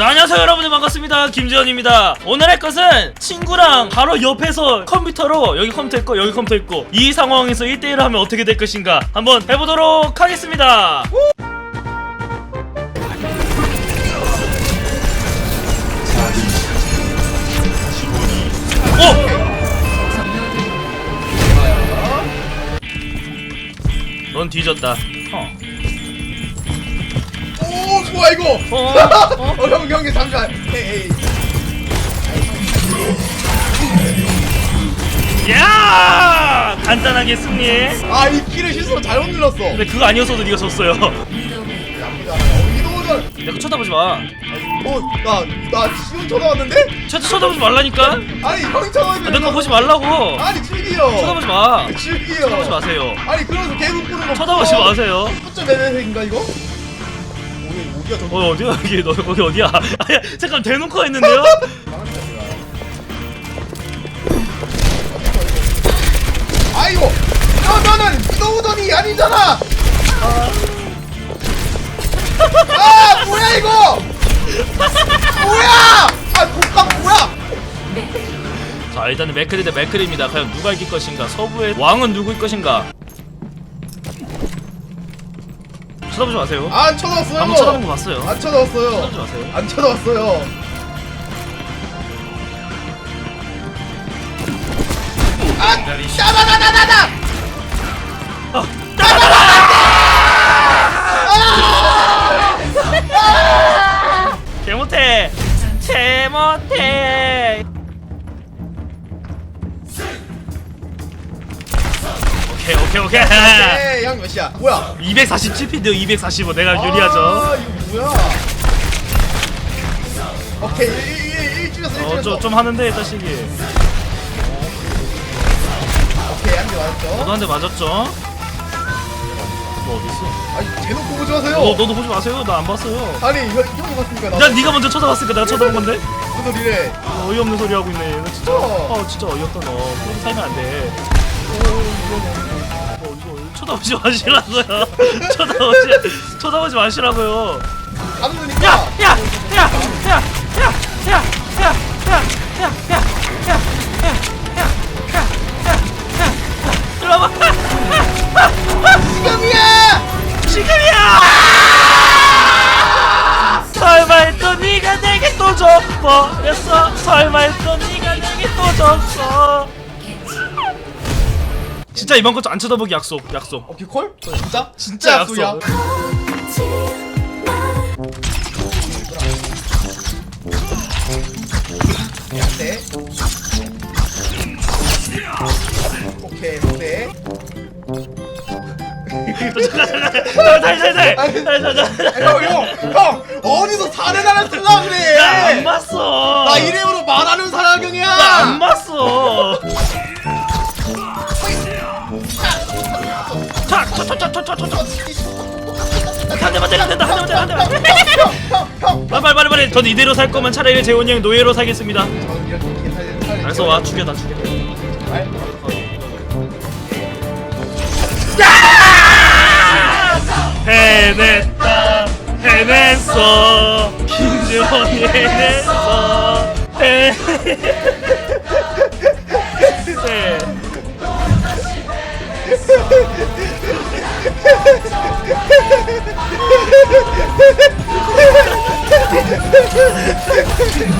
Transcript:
자 안녕하세요 여러분들. 반갑습니다. 김지현입니다. 오늘 할 것은 친구랑 바로 옆에서 컴퓨터로 여기 컴퓨터 있고 여기 컴퓨터 있고 이 상황에서 1대1을 하면 어떻게 될 것인가 한번 해보도록 하겠습니다. 오! 넌 뒤졌다. 어. 오 좋아 이거. 어, 어? 어, 형 형이 잠깐. 에이 야! 간단하게 승리해 아이 키를 실수로 잘못 눌렀어. 근데 그거 아니었어도 네가 졌어요. 나쁘지 않아 어 이동전 내가 쳐다보지 마. 어 나 나 지금 쳐다봤는데? 쳐, 쳐다보지 말라니까. 아니 형이 쳐다봤는데 내거 보지 말라고. 아니 즐기요. 쳐다보지 마. 즐기요. 쳐다보지 마세요. 아니 그러면서 계속 보는 거 쳐다보지 마세요. 점 매매색인가 이거 더어 어디야 여기? 너 거기 어디야? 아야 잠깐 대놓고 했는데요? 아이고! 너 너는 이동전이 아니잖아! 아 뭐야 이거? 뭐야? 아 독감 뭐야? 자 일단은 맥크리 대 맥크리입니다. 과연 누가 이길 것인가? 서부의 왕은 누구일 것인가 쳐다보지 마세요. 안 쳐다봤어요. 방금 쳐다본 거 봤어요. 안 쳐다봤어요. 쳐다보지 마세요. 안 쳐다봤어요. 아! 어, 개못해. 개못해 오케이 오케이 오케이. 에이 형 몇이야? 뭐야? 247피드 245 내가 유리하죠. 아 이거 뭐야? 오케이 1, 1, 1 줄였어 1 줄였어 어좀 좀 하는데 이 자식이 오케이 한개 맞았죠? 한 대 맞았죠? 너 어딨어? 아니 대놓고 보지 마세요. 너, 너도 보지 마세요. 나 안 봤어요. 아니 형, 형이 봤으니까 난 네가 먼저 쳐다봤으니까 내가 쳐다본 건데. 무슨 소리래? 어, 어이없는 소리 하고 있네. 너 진짜 어. 어 진짜 어이없다 너. 그렇게 살면 안돼. 어, 이거 쳐다보지 마시라고요 쳐다보지 쳐다보지 마시라고요 야! 되니까 야! 야! 야! 야! 야! 야! 야! 야! 야! 야! 야! 야! 야! 야! 야! 야! 일로 와봐 지금이야! 지금이야! 설마 했던 네가 내게 또 져버렸어 설마 했던 네가 내게 또 졌어 진짜 이번 거안 쳐다보기 약속 약속 오케이 콜? 진짜? 진짜 약속이야 약속. 네 오케이 네 달달달 형, 형, 형, 어디서 사내나를 쓸라 그래? 나안 봤어 나 이름으로 말하는 사랑형이야. 나안 봤어 한 대만 때려 한 대만 때려 한 대만 때려 형, 형, 빨리 빨리 빨리. 전 이대로 살 거면 차라리 재훈이 형 노예로 살겠습니다. 알았어 와 죽여 나 죽여. 알? 해냈다 해냈어. 김지원이 해냈어. 해 Ah!